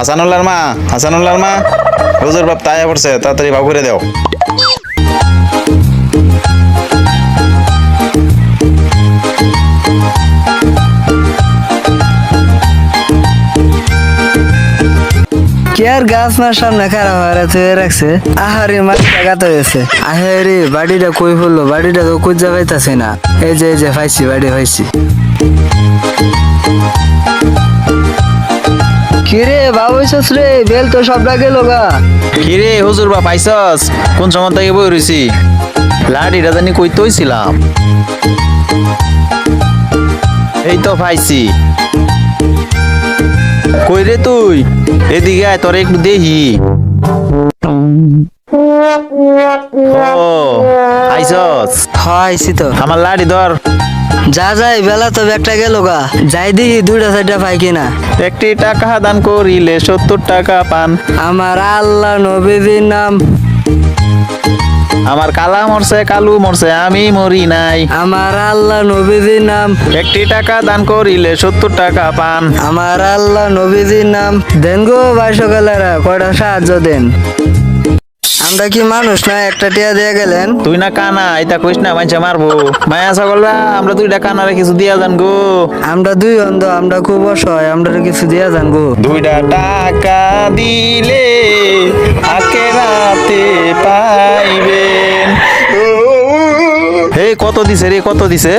হাসানুল্লাহর মা হাসানুল্লাহর মা। হুজুর বাপ তাই পড়ছে, তাড়াতাড়ি বাবু করে দাও। কে আর গাছ মার সামনে খারাপ হয়ে থয়ে রাখছে। আহারে মাছ লাগাতে হয়েছে আহারে, বাড়িটা কই ফেলল বাড়িটা তো কুজা পাইতাছে না। এই যে এই যে, পাইছি, বাড়ি পাইছি। কিরে বাবু রে? বেল তো সব ডাকে লোগা। কি রে হুজুর বাপ, আইসস? কোন সময় থেকে বই রইছি? লাডিটা জানি কই তৈছিলাম। এই তো পাইছি। কই রে তুই? এদিকে আয়, তোর একটু দেখি। ও আইসস হয়েছি তো। আমার লাডি ধর। যা যাই বেলা তো একটা গেল গা। যাই দেখি দুইটা চারটা পাই কিনা। একটি টাকা দান করিলে সত্তর টাকা পান। আমার আল্লাহ নবীজির নাম। আমার কালা মরছে কালু মরছে আমি মরি নাই। আমার আল্লাহ নবীজির নাম। একটি টাকা দান করিলে সত্তর টাকা পান। আমার আল্লাহ নবীজির নাম। দেন গো ভাই সকালেরা কয়টা সাহায্য দেন। আমরা কি মানুষ না একটা টিয়া দিয়ে গেলেন? তুই না কানা এটা কইস না মাইছে মারবো। মায়া সকলরা আমরা দুইটা কানারে কিছু দিয়া যান গো। আমরা দুই অন্ধ আমরা খুব অসহায় আমরা রে কিছু দিয়া যান গো। দুইটা টাকা দিলে আকে রাতে পাইবেন। এই কত দিছে রে কত দিছে?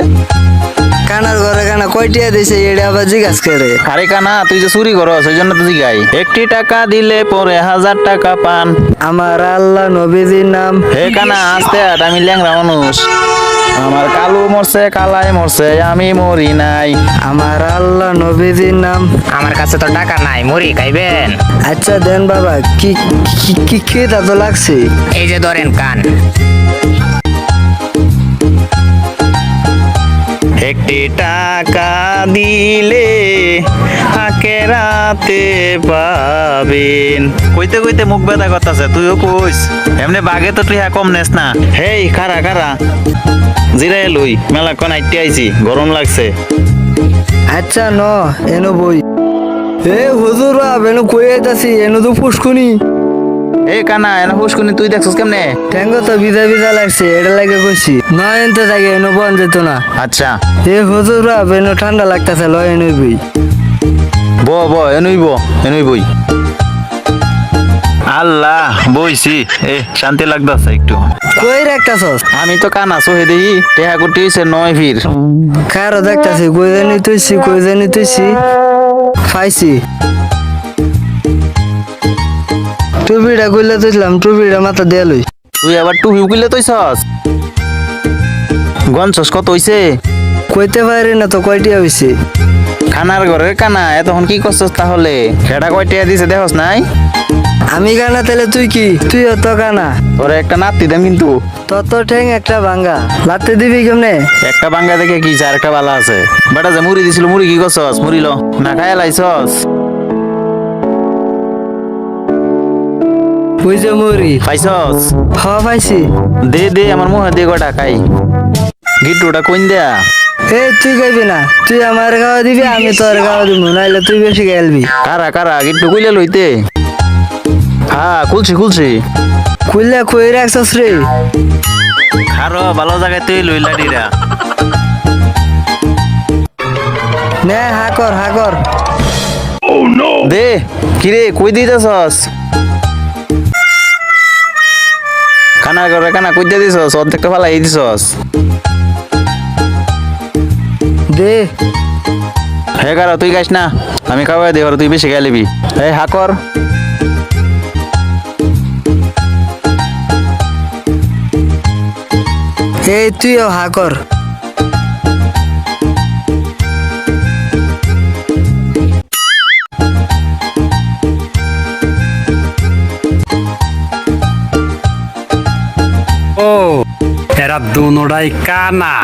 কানার ঘরে কানা কয়টিয়া দিছে এটা আবার জিজ্ঞাস করে। আরে কানা তুই যে চুরি করস ওই জন্য তো জিগাই। একটি টাকা দিলে পরে হাজার টাকা পান। আমার আল্লাহ নবীজির নাম। হে কানা আস্তে হাট আমি ল্যাংরা মানুষ। আমার কালু মরছে কালাই মরছে আমি মরি নাই। আমার আল্লাহ নবীজির নাম। আমার কাছে তো টাকা নাই মুড়ি খাইবেন। আচ্ছা দেন বাবা কি কি কি খেতা তো লাগছে? এই যে ধরেন কান। একটি টাকা দিলে আকে রাতে পাবেন। কইতে কইতে মুখ ব্যথা করতেছে তুইও কইস। এমনি বাগে তো তুই কম নেস না। হেই খারা খারা জিরাই লই মেলা কোন আইতে আইছি গরম লাগছে। আচ্ছা ন এনো বই। এ হুজুর এনো কই আইতাছি? এনো তো পুষ্কুনি এই কানা এনে হুসকুনি তুই দেখছস কেমনে? ট্যাঙ্গো তো বিদা বিদা লাগছে এটা লাগে কইছি। নয়ন তো থাকে এনো বন যেত না। আচ্ছা। এ হুজুর বাপ এনো ঠান্ডা লাগতাছে লয় এনো বই ব ব এনুই ব এনুই বই আল্লাহ বইছি। এ শান্তি লাগতাছে একটু। কই রাখতাছস? আমি তো কানা সোহে দেই টেহা কুটি হইছে নয় ফির। কারও দেখতাছি কই জানি তুইছি কই জানি তুইছি। খাইছি টুপিটা কইলে তুইলাম টুপিটা মাথা দিয়ে লই। তুই আবার টু হিউকিলে তৈছস গনছস কত হইছে? কইতে পারি না তো কয়টিয়া হইছে? খানার ঘরের কানা এতক্ষণ কি করছস তাহলে? খেটা কয়টিয়া দিছে দেখস নাই? আমি কানা তাহলে তুই কি? তুই তো কানা। তোরে একটা নাতি দেন কিন্তু। তোর তো ঠ্যাং একটা ভাঙ্গা। লাতে দিবি কেমনে? একটা বাঙ্গা দেখে কি আর একটা বালা আছে। বেটা যে মুড়ি দিছিল মুড়ি কি করছস? মুড়ি ল। না খায় লাইছস? বুঝে মরি। পাইছস? হ পাইছি। দে দে আমার মুহে দে কটা খাই। গিট্টুটা কইন দেয়া। এ তুই খাইবি না। তুই আমার খাওয়া দিবি আমি তোর খাওয়া দিব নাইলে তুই বেশি খেলবি। কারা কারা? গিট্টু কইলে লইতে। হ্যাঁ খুলছি খুলছি। খুললে কই রাখছস রে? আরও ভালো জায়গায় তুই লইলা ডিরা। নে হাকর হাকর দে কিরে কই দিতেছস? খানা করে কানা? কই দিয়ে দিছস? অর্ধেকটা ফালাই দিছস? দে। হে কারও তুই খাইস না। আমি খাওয়াই দে তুই বেশি গাইলিবি এই হাকর এই তুইও হাকর এরা দুনোটাই কানা।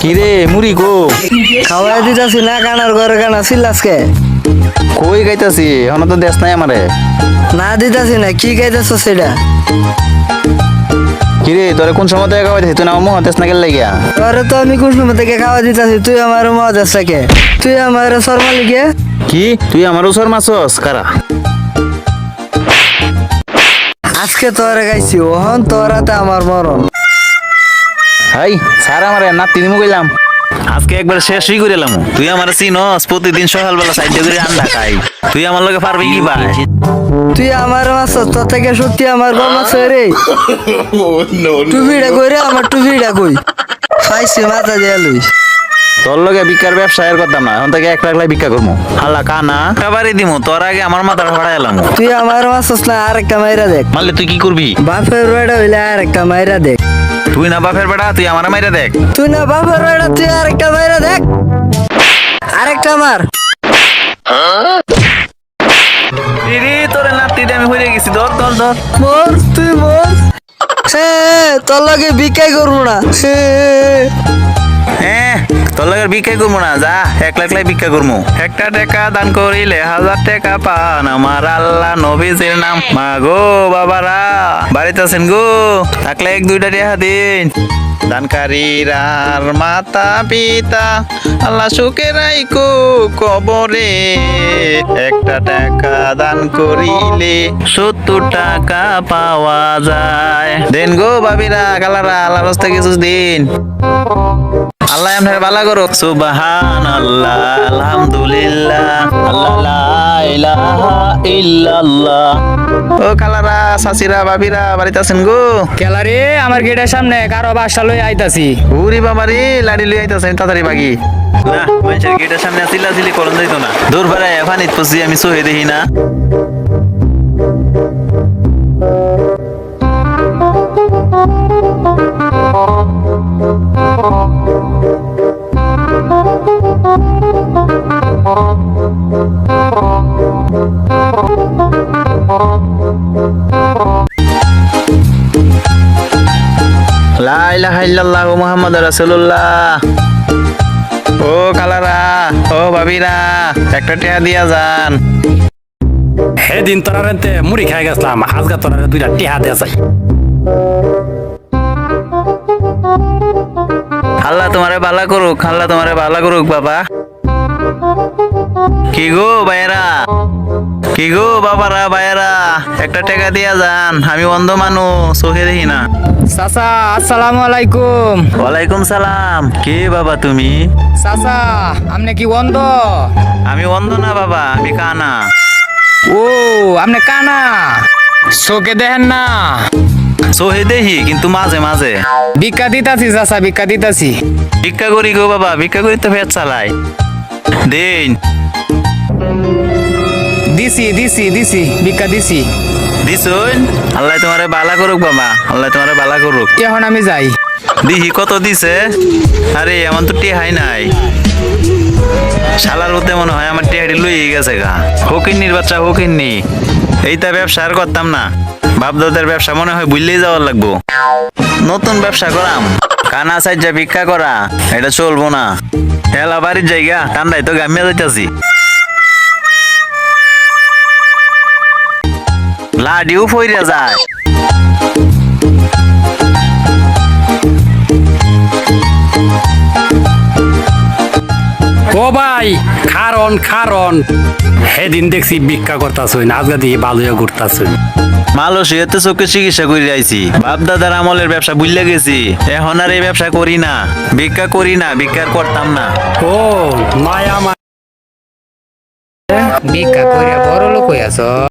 কিরে মুড়ি গো খাওয়াই দিতাছি না কানার ঘরে কানা সিল্লাসকে কই গাইতাছি? এখন তো দেশ নাই আমারে। না দিতাছি না কি গাইতেছ সেটা? কিরে তোরে কোন সময় থেকে তুই না আমার মুখ দেশ না গেল লাগিয়া? তোরে তো আমি কোন সময় থেকে খাওয়া দিতাছি? তুই আমার মজা থাকে তুই আমার শর্মা লিগে কি? তুই আমার উসর মাছস? কারা? আজকে তোরে গাইছি ওহন তোরাতে আমার মরণ। হাই স্যার আমার দিমু কইলাম। আজকে একবার শেষই করে এলাম। তুই আমার চিনস প্রতিদিন সকালবেলা সাইডে করে আন্ডা খাই। তুই আমার লগে পারবি কি ভাই? তুই আমার মাছ তোর থেকে সত্যি আমার গম আছে রে। টুপিটা কই রে? আমার টুপিটা কই? পাইছি মাথা দিয়ে লইস। তোর লগে বিকার ব্যবসায়ের কথা না এখন থেকে এক লাখ ভিক্ষা করব হাল্লা কানা কাবারি দিমু তোর আগে আমার মাথার ভাড়া এলাম। তুই আমার মাছ না আরেকটা মাইরা দেখ। মারলে তুই কি করবি? বাপের বেড়া হইলে আরেকটা মাইরা দেখ। তুই না বাপের বেড়া তুই আমার মাইরা দেখ। তুই না বাপের বেড়া তুই আরেকটা মাইরা দেখ। আরেকটা মার। দিদি তোরে নাতি আমি হয়ে গেছি ধর ধর ধর। মর তুই মোর। হ্যাঁ তোর লাগে বিকাই করব না। তোর লগে ভিক্ষা করব না যা। এক লাখ লাখ ভিক্ষা করব একটা টাকা দান করিলে হাজার টাকা পান। আমার আল্লাহ নবীজির নাম। মা গো বাবারা বাড়িতে আছেন গো? থাকলে এক দুইটা টাকা দিন। দানকারীরার মাতা পিতা আল্লাহ সুখে রাইকো কবরে। একটা টাকা দান করিলে সত্তর টাকা পাওয়া যায়। দেন গো বাবিরা কালারা আল্লাহ রাস্তা কিছু দিন। আপনার বালা করো সুবহান আল্লাহ আলহামদুলিল্লাহ আল্লাহ লা ইলাহা ইল্লাল্লাহ। ও কালারা সাসিরা বাবিরা বাড়িতে আছেন গো? কেলারে আমার গেটের সামনে কারও বাসা লই আইতাছি। উরি বাবারে লাড়ি লই আইতাছেন তাড়াতাড়ি বাগি। না মানুষের গেটের সামনে আসিলা আসিলি করন যাইতো না। দূর বেড়ায় এফানিত পড়ছি আমি সহে দেখি না। ইল্লাল্লাহ মুহাম্মাদুর রাসূলুল্লাহ। ও কালারা ও বাবিরা একটা টিয়া দিয়া যান। সেদিন তোরা রেতে মুড়ি খাই গেছিলাম আজকে তোরা দুইটা টিহা দিয়ে চাই আল্লাহ তোমারে বালা করুক আল্লাহ তোমারে বালা করুক বাবা। কি গো ভাইয়েরা? কি গো বাবারা ভাইয়েরা? একটা টাকা দিয়া যান আমি অন্ধ মানুষ চোখে দেখি না। চাচা আসসালামু আলাইকুম। ওয়ালাইকুম সালাম। কে বাবা তুমি? চাচা আপনি কি অন্ধ? আমি অন্ধ না বাবা আমি কানা। ও আপনি কানা? চোখে দেখেন না। চোখে দেখি কিন্তু মাঝে মাঝে। ভিক্ষা দিতাছি চাচা ভিক্ষা দিতাছি। ভিক্ষা করি গো বাবা ভিক্ষা করি তো ফের চালাই। দিন। দিছি দিছি দিছি ভিক্ষা দিছি। দিছুন? আল্লাহ তোমারে বালা করুক বাবা আল্লাহ তোমারে বালা করুক। এখন আমি যাই। দিহি কত দিছে? আরে এমন তো টেহাই নাই। শালার হতে মনে হয় আমার টেহাটি লই গেছে গা। হকিন্নির বাচ্চা হকিন্নি। এইটা ব্যবসা আর করতাম না। বাপদাদের ব্যবসা মনে হয় বুঝলেই যাওয়ার লাগবো। নতুন ব্যবসা করাম। কানা সাইজা ভিক্ষা করা এটা চলবো না। হেলা বাড়ির জায়গা ঠান্ডায় তো গামিয়া যাইতাছি। লাডিও ফইরা যায়। ও ভাই সেদিন দেখছি ভিক্ষা করতাছুন আজকে দিয়ে বালুয়া ঘুরতাছুন। মালয়েশিয়াতে চোখে চিকিৎসা করে আইছি। বাপ দাদার আমলের ব্যবসা বুঝলে গেছি। এখন আর এই ব্যবসা করি না। ভিক্ষা করি না ভিক্ষা করতাম না। ও মায়া মা ভিক্ষা করিয়া বড় লোক হইয়াছ।